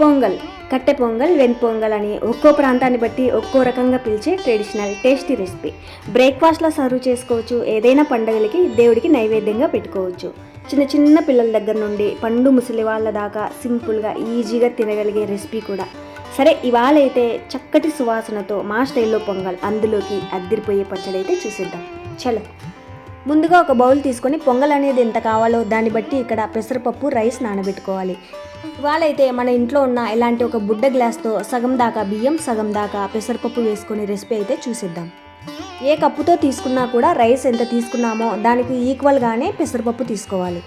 పొంగల్ కట్టె పొంగల్ వెన్ పొంగల్ అని ఒక్కో ప్రాంతాన్ని బట్టి ఒక్కో రకంగా పిలిచే ట్రెడిషనల్ టేస్టీ రెసిపీ. బ్రేక్ఫాస్ట్లో సర్వ్ చేసుకోవచ్చు. ఏదైనా పండుగలకి దేవుడికి నైవేద్యంగా పెట్టుకోవచ్చు. చిన్న చిన్న పిల్లల దగ్గర నుండి పండు ముసలి వాళ్ళ దాకా సింపుల్గా ఈజీగా తినగలిగే రెసిపీ కూడా. సరే ఇవాళ అయితే చక్కటి సువాసనతో మా స్టైల్లో పొంగల్. అందులోకి అద్దిరిపోయే పచ్చడి అయితే చూసిద్దాం. చలో. ముందుగా ఒక బౌల్ తీసుకొని పొంగల్ అనేది ఎంత కావాలో దాన్ని బట్టి ఇక్కడ పెసరపప్పు రైస్ నానబెట్టుకోవాలి. ఇవాళైతే మన ఇంట్లో ఉన్న ఇలాంటి ఒక బుడ్డ గ్లాస్తో సగం దాకా బియ్యం సగం దాకా పెసరపప్పు వేసుకొని రెసిపీ అయితే చూసిద్దాం. ఏ కప్పుతో తీసుకున్నా కూడా రైస్ ఎంత తీసుకున్నామో దానికి ఈక్వల్గానే పెసరపప్పు తీసుకోవాలి.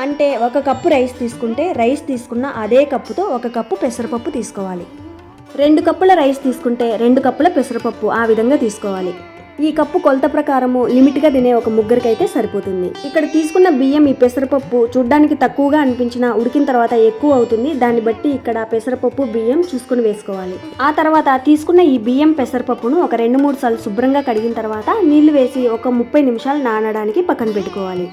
అంటే ఒక కప్పు రైస్ తీసుకుంటే రైస్ తీసుకున్న అదే కప్పుతో ఒక కప్పు పెసరపప్పు తీసుకోవాలి. రెండు కప్పుల రైస్ తీసుకుంటే రెండు కప్పుల పెసరపప్పు ఆ విధంగా తీసుకోవాలి. ఈ కప్పు కొలత ప్రకారము లిమిట్గా తినే ఒక ముగ్గురికైతే సరిపోతుంది. ఇక్కడ తీసుకున్న బియ్యం ఈ పెసరపప్పు చూడ్డానికి తక్కువగా అనిపించిన ఉడికిన తర్వాత ఎక్కువ అవుతుంది. దాన్ని బట్టి ఇక్కడ పెసరపప్పు బియ్యం చూసుకుని వేసుకోవాలి. ఆ తర్వాత తీసుకున్న ఈ బియ్యం పెసరపప్పును ఒక రెండు మూడు సార్లు శుభ్రంగా కడిగిన తర్వాత నీళ్ళు వేసి ఒక ముప్పై నిమిషాలు నానడానికి పక్కన పెట్టుకోవాలి.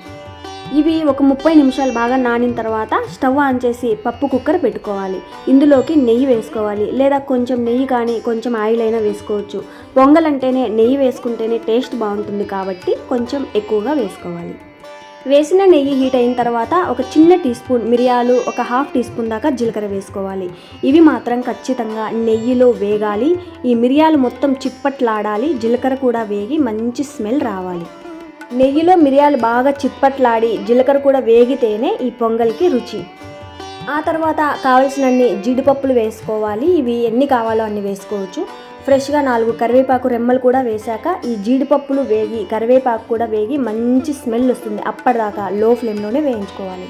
ఇవి ఒక ముప్పై నిమిషాలు బాగా నానిన తర్వాత స్టవ్ ఆన్ చేసి పప్పు కుక్కర్ పెట్టుకోవాలి. ఇందులోకి నెయ్యి వేసుకోవాలి. లేదా కొంచెం నెయ్యి కానీ కొంచెం ఆయిల్ అయినా వేసుకోవచ్చు. పొంగలంటేనే నెయ్యి వేసుకుంటేనే టేస్ట్ బాగుంటుంది కాబట్టి కొంచెం ఎక్కువగా వేసుకోవాలి. వేసిన నెయ్యి హీట్ అయిన తర్వాత ఒక చిన్న టీ స్పూన్ మిరియాలు ఒక హాఫ్ టీ స్పూన్ దాకా జీలకర్ర వేసుకోవాలి. ఇవి మాత్రం ఖచ్చితంగా నెయ్యిలో వేగాలి. ఈ మిరియాలు మొత్తం చిప్పట్లాడాలి. జీలకర్ర కూడా వేగి మంచి స్మెల్ రావాలి. నెయ్యిలో మిరియాలు బాగా చిప్పట్లాడి జీలకర్ర కూడా వేగితేనే ఈ పొంగల్కి రుచి. ఆ తర్వాత కావలసినన్ని జీడిపప్పులు వేసుకోవాలి. ఇవి ఎన్ని కావాలో అన్ని వేసుకోవచ్చు. ఫ్రెష్గా నాలుగు కరివేపాకు రెమ్మలు కూడా వేశాక ఈ జీడిపప్పులు వేగి కరివేపాకు కూడా వేగి మంచి స్మెల్ వస్తుంది. అప్పటిదాకా లో ఫ్లేమ్లోనే వేయించుకోవాలి.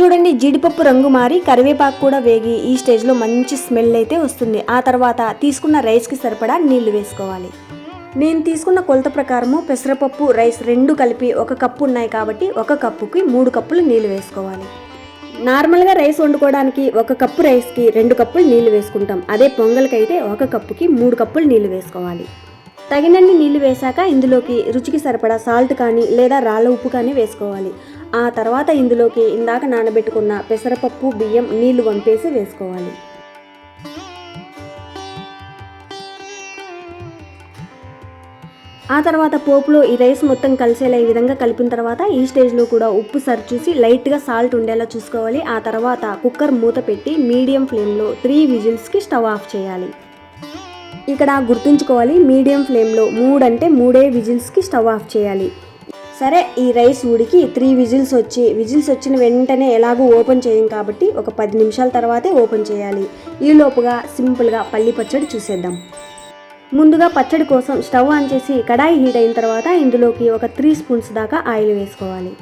చూడండి జీడిపప్పు రంగు మారి కరివేపాకు కూడా వేగి ఈ స్టేజ్లో మంచి స్మెల్ అయితే వస్తుంది. ఆ తర్వాత తీసుకున్న రైస్కి సరిపడా నీళ్ళు వేసుకోవాలి. నేను తీసుకున్న కొలత ప్రకారము పెసరపప్పు రైస్ రెండు కలిపి ఒక కప్పు ఉన్నాయి కాబట్టి ఒక కప్పుకి మూడు కప్పులు నీళ్ళు వేసుకోవాలి. నార్మల్గా రైస్ వండుకోవడానికి ఒక కప్పు రైస్కి రెండు కప్పులు నీళ్ళు వేసుకుంటాం. అదే పొంగల్కి అయితే ఒక కప్పుకి మూడు కప్పులు నీళ్ళు వేసుకోవాలి. తగినన్ని నీళ్ళు వేశాక ఇందులోకి రుచికి సరిపడా సాల్ట్ కానీ లేదా రాళ్ళ ఉప్పు కానీ వేసుకోవాలి. ఆ తర్వాత ఇందులోకి ఇందాక నానబెట్టుకున్న పెసరపప్పు బియ్యం నీళ్ళు వంపేసి వేసుకోవాలి. ఆ తర్వాత పోపులో ఈ రైస్ మొత్తం కలిసేలా ఈ విధంగా కలిపిన తర్వాత ఈ స్టేజ్లో కూడా ఉప్పు సరి చూసి లైట్గా సాల్ట్ ఉండేలా చూసుకోవాలి. ఆ తర్వాత కుక్కర్ మూత పెట్టి మీడియం ఫ్లేమ్లో త్రీ విజిల్స్కి స్టవ్ ఆఫ్ చేయాలి. ఇక్కడ గుర్తుంచుకోవాలి మీడియం ఫ్లేమ్లో మూడంటే మూడే విజిల్స్కి స్టవ్ ఆఫ్ చేయాలి. సరే ఈ రైస్ ఉడికి త్రీ విజిల్స్ వచ్చి విజిల్స్ వచ్చిన వెంటనే ఎలాగో ఓపెన్ చేయం కాబట్టి ఒక పది నిమిషాల తర్వాతే ఓపెన్ చేయాలి. ఈ లోపుగా సింపుల్గా పల్లి పచ్చడి చూసేద్దాం. ముందుగా పచ్చడి కోసం స్టవ్ ఆన్ చేసి కడాయి హీట్ అయిన తర్వాత ఇందులోకి ఒక త్రీ స్పూన్స్ దాకా ఆయిల్ వేసుకోవాలి.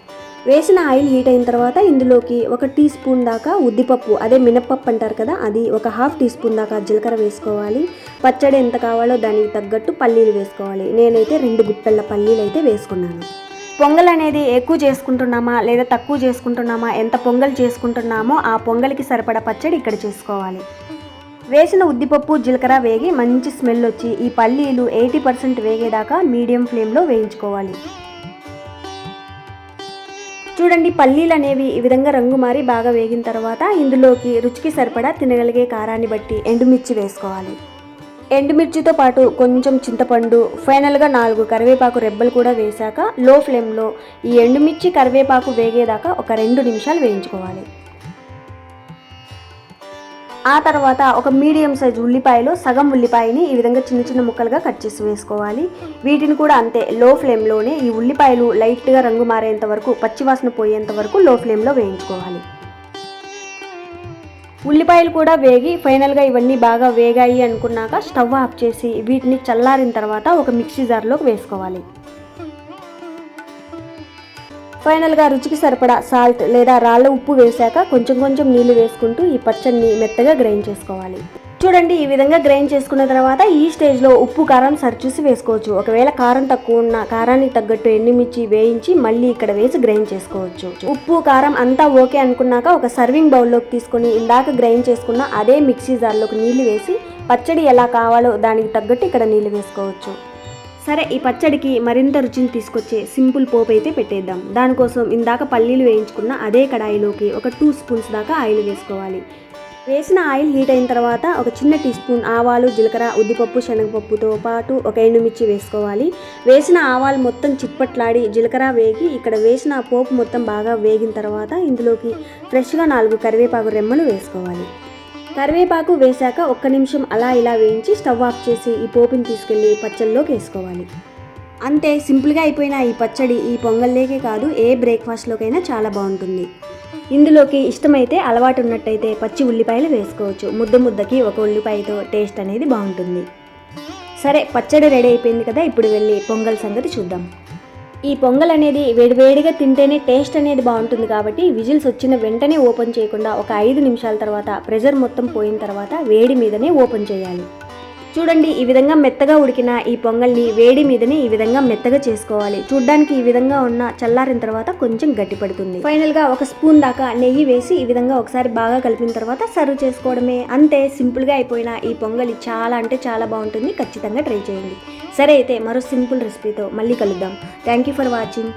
వేసిన ఆయిల్ హీట్ అయిన తర్వాత ఇందులోకి ఒక టీ స్పూన్ దాకా ఉద్దిపప్పు అదే మినప్పప్పు అంటారు కదా అది ఒక హాఫ్ టీ స్పూన్ దాకా జీలకర్ర వేసుకోవాలి. పచ్చడి ఎంత కావాలో దానికి తగ్గట్టు పల్లీలు వేసుకోవాలి. నేనైతే రెండు గుప్పెళ్ళ పల్లీలు అయితే వేసుకున్నాను. పొంగల్ అనేది ఎక్కువ చేసుకుంటున్నామా లేదా తక్కువ చేసుకుంటున్నామా ఎంత పొంగల్ చేసుకుంటున్నామో ఆ పొంగల్కి సరిపడా పచ్చడి ఇక్కడ చేసుకోవాలి. వేసిన ఉద్దిపప్పు జీలకర్ర వేగి మంచి స్మెల్ వచ్చి ఈ పల్లీలు ఎయిటీ పర్సెంట్ వేగేదాకా మీడియం ఫ్లేమ్లో వేయించుకోవాలి. చూడండి పల్లీలు అనేవి ఈ విధంగా రంగు మారి బాగా వేగిన తర్వాత ఇందులోకి రుచికి సరిపడా తినగలిగే కారాన్ని బట్టి ఎండుమిర్చి వేసుకోవాలి. ఎండుమిర్చితో పాటు కొంచెం చింతపండు ఫైనల్గా నాలుగు కరివేపాకు రెబ్బలు కూడా వేశాక లో ఫ్లేమ్లో ఈ ఎండుమిర్చి కరివేపాకు వేగేదాకా ఒక రెండు నిమిషాలు వేయించుకోవాలి. ఆ తర్వాత ఒక మీడియం సైజ్ ఉల్లిపాయలో సగం ఉల్లిపాయని ఈ విధంగా చిన్న చిన్న ముక్కలుగా కట్ చేసి వేసుకోవాలి. వీటిని కూడా అంతే లో ఫ్లేమ్లోనే ఈ ఉల్లిపాయలు లైట్గా రంగు మారేంత వరకు పచ్చివాసన పోయేంత వరకు లో ఫ్లేమ్లో వేయించుకోవాలి. ఉల్లిపాయలు కూడా వేగి ఫైనల్గా ఇవన్నీ బాగా వేగాయి అనుకున్నాక స్టవ్ ఆఫ్ చేసి వీటిని చల్లారిన తర్వాత ఒక మిక్సీ జార్లోకి వేసుకోవాలి. ఫైనల్గా రుచికి సరిపడా సాల్ట్ లేదా రాళ్ళ ఉప్పు వేశాక కొంచెం కొంచెం నీళ్ళు వేసుకుంటూ ఈ పచ్చడిని మెత్తగా గ్రైండ్ చేసుకోవాలి. చూడండి ఈ విధంగా గ్రైండ్ చేసుకున్న తర్వాత ఈ స్టేజ్లో ఉప్పు కారం సరిచూసి వేసుకోవచ్చు. ఒకవేళ కారం తక్కువ ఉన్న కారానికి తగ్గట్టు ఎండుమిర్చి వేయించి మళ్ళీ ఇక్కడ వేసి గ్రైండ్ చేసుకోవచ్చు. ఉప్పు కారం అంతా ఓకే అనుకున్నాక ఒక సర్వింగ్ బౌల్లోకి తీసుకొని ఇందాక గ్రైండ్ చేసుకున్న అదే మిక్సీ జార్లోకి నీళ్ళు వేసి పచ్చడి ఎలా కావాలో దానికి తగ్గట్టు ఇక్కడ నీళ్ళు వేసుకోవచ్చు. సరే ఈ పచ్చడికి మరింత రుచిని తీసుకొచ్చే సింపుల్ పోపు అయితే పెట్టేద్దాం. దానికోసం ఇందాక పల్లీలు వేయించుకున్న అదే కడాయిలోకి ఒక టూ స్పూన్స్ దాకా ఆయిల్ వేసుకోవాలి. వేసిన ఆయిల్ హీట్ అయిన తర్వాత ఒక చిన్న టీ స్పూన్ ఆవాలు జీలకర్ర ఉద్దిపప్పు శనగపప్పుతో పాటు ఒక ఎండుమిర్చి వేసుకోవాలి. వేసిన ఆవాలు మొత్తం చిట్పట్లాడి జీలకర్ర వేగి ఇక్కడ వేసిన పోపు మొత్తం బాగా వేగిన తర్వాత ఇందులోకి ఫ్రెష్గా నాలుగు కరివేపాకు రెమ్మలు వేసుకోవాలి. కరివేపాకు వేశాక ఒక్క నిమిషం అలా ఇలా వేయించి స్టవ్ ఆఫ్ చేసి ఈ పోపుని తీసుకెళ్ళి పచ్చళ్ళలోకి వేసుకోవాలి. అంతే సింపుల్గా అయిపోయిన ఈ పచ్చడి ఈ పొంగల్లోకే కాదు ఏ బ్రేక్ఫాస్ట్లోకైనా చాలా బాగుంటుంది. ఇందులోకి ఇష్టమైతే అలవాటు ఉన్నట్టయితే పచ్చి ఉల్లిపాయలు వేసుకోవచ్చు. ముద్ద ముద్దకి ఒక ఉల్లిపాయతో టేస్ట్ అనేది బాగుంటుంది. సరే పచ్చడి రెడీ అయిపోయింది కదా ఇప్పుడు వెళ్ళి పొంగల్ సంగతి చూద్దాం. ఈ పొంగల్ అనేది వేడివేడిగా తింటేనే టేస్ట్ అనేది బాగుంటుంది కాబట్టి విజిల్స్ వచ్చిన వెంటనే ఓపెన్ చేయకుండా ఒక ఐదు నిమిషాల తర్వాత ప్రెషర్ మొత్తం పోయిన తర్వాత వేడి మీదనే ఓపెన్ చేయాలి. చూడండి ఈ విధంగా మెత్తగా ఉడికిన ఈ పొంగల్ని వేడి మీదని ఈ విధంగా మెత్తగా చేసుకోవాలి. చూడ్డానికి ఈ విధంగా ఉన్న చల్లారిన తర్వాత కొంచెం గట్టిపడుతుంది ఫైనల్గా ఒక స్పూన్ దాకా నెయ్యి వేసి ఈ విధంగా ఒకసారి బాగా కలిపిన తర్వాత సర్వ్ చేసుకోవడమే. అంతే సింపుల్గా అయిపోయిన ఈ పొంగలి చాలా అంటే చాలా బాగుంటుంది. ఖచ్చితంగా ట్రై చేయండి. సరే అయితే మరో సింపుల్ రెసిపీతో మళ్ళీ కలుద్దాం. Thank you for watching.